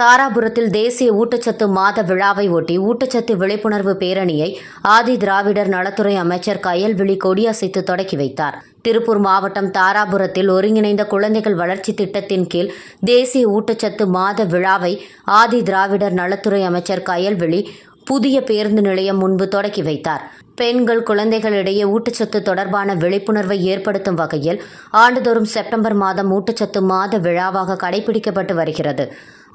தாராபுரத்தில் தேசிய ஊட்டச்சத்து மாத விழாவை ஒட்டி ஊட்டச்சத்து விழிப்புணர்வு பேரணியை ஆதி திராவிடர் நலத்துறை அமைச்சர் கயல்விழி கொடியசைத்து தொடக்கி வைத்தார். திருப்பூர் மாவட்டம் தாராபுரத்தில் ஒருங்கிணைந்த குழந்தைகள் வளர்ச்சி திட்டத்தின் கீழ் தேசிய ஊட்டச்சத்து மாத விழாவை ஆதி திராவிடர் நலத்துறை அமைச்சர் கயல்விழி புதிய பேருந்து நிலையம் முன்பு தொடக்கி வைத்தார். பெண்கள் குழந்தைகளிடையே ஊட்டச்சத்து தொடர்பான விழிப்புணர்வை ஏற்படுத்தும் வகையில் ஆண்டுதோறும் செப்டம்பர் மாதம் ஊட்டச்சத்து மாத விழாவாக கடைபிடிக்கப்பட்டு வருகிறது.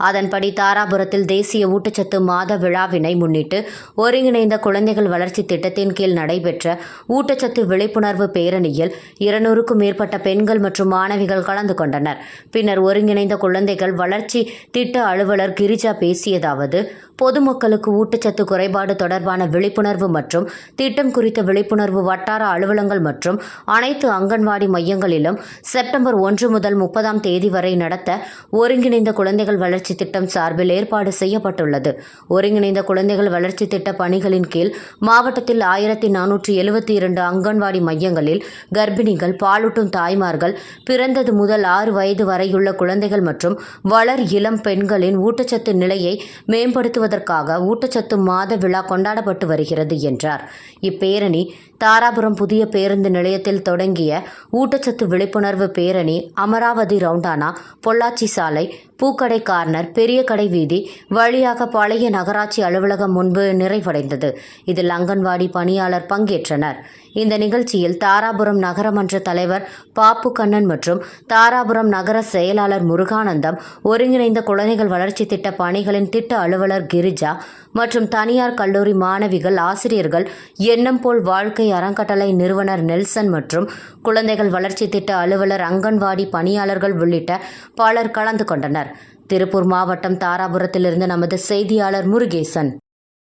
அதன்படி தாராபுரத்தில் தேசிய ஊட்டச்சத்து மாத விழாவினை முன்னிட்டு ஒருங்கிணைந்த குழந்தைகள் வளர்ச்சி திட்டத்தின் கீழ் நடைபெற்ற ஊட்டச்சத்து விழிப்புணர்வு பேரணியில் இருநூறுக்கும் மேற்பட்ட பெண்கள் மற்றும் மாணவிகள் கலந்து கொண்டனர். பின்னர் ஒருங்கிணைந்த குழந்தைகள் வளர்ச்சி திட்ட அலுவலர் கிரிஜா பேசியதாவது பொதுமக்களுக்கு ஊட்டச்சத்து குறைபாடு தொடர்பான விழிப்புணர்வு மற்றும் திட்டம் குறித்த விழிப்புணர்வு வட்டார அலுவலங்கள் மற்றும் அனைத்து அங்கன்வாடி மையங்களிலும் செப்டம்பர் ஒன்று முதல் முப்பதாம் தேதி வரை நடத்த ஒருங்கிணைந்த குழந்தைகள் வளர்ச்சி திட்டம் சார்பில் ஏற்பாடு செய்யப்பட்டுள்ளது. ஒருங்கிணைந்த குழந்தைகள் வளர்ச்சி திட்ட பணிகளின் கீழ் மாவட்டத்தில் ஆயிரத்தி நானூற்றி எழுபத்தி இரண்டு அங்கன்வாடி மையங்களில் கர்ப்பிணிகள் பாலூட்டும் தாய்மார்கள் பிறந்தது முதல் ஆறு வயது வரையுள்ள குழந்தைகள் மற்றும் வளர் இளம் பெண்களின் ஊட்டச்சத்து நிலையை மேம்படுத்துவதற்காக ஊட்டச்சத்து மாத விழா கொண்டாடப்பட்டு வருகிறது என்றார். இப்பேரணி தாராபுரம் புதிய பேருந்து நிலையத்தில் தொடங்கிய ஊட்டச்சத்து விழிப்புணர்வு பேரணி அமராவதி ரவுண்டானா பொள்ளாச்சி சாலை பூக்கடை கார்னர் பெரிய கடை வீதி வழியாக பழைய நகராட்சி அலுவலகம் முன்பு நிறைவடைந்தது. இதில் அங்கன்வாடி பணியாளர் பங்கேற்றனர். இந்த நிகழ்ச்சியில் தாராபுரம் நகரமன்ற தலைவர் பாப்பு கண்ணன் மற்றும் தாராபுரம் நகர செயலாளர் முருகானந்தம் ஒருங்கிணைந்த குழந்தைகள் வளர்ச்சி திட்ட பணிகளின் திட்ட அலுவலர் கிரிஜா மற்றும் தனியார் கல்லூரி மாணவிகள் ஆசிரியர்கள் எண்ணம் போல் வாழ்க்கை அறங்கட்டளை நிறுவனர் நெல்சன் மற்றும் குழந்தைகள் வளர்ச்சி திட்ட அலுவலர் அங்கன்வாடி பணியாளர்கள் உள்ளிட்ட பலர் கலந்து கொண்டனர். திருப்பூர் மாவட்டம் தாராபுரத்திலிருந்து நமது செய்தியாளர் முருகேசன்.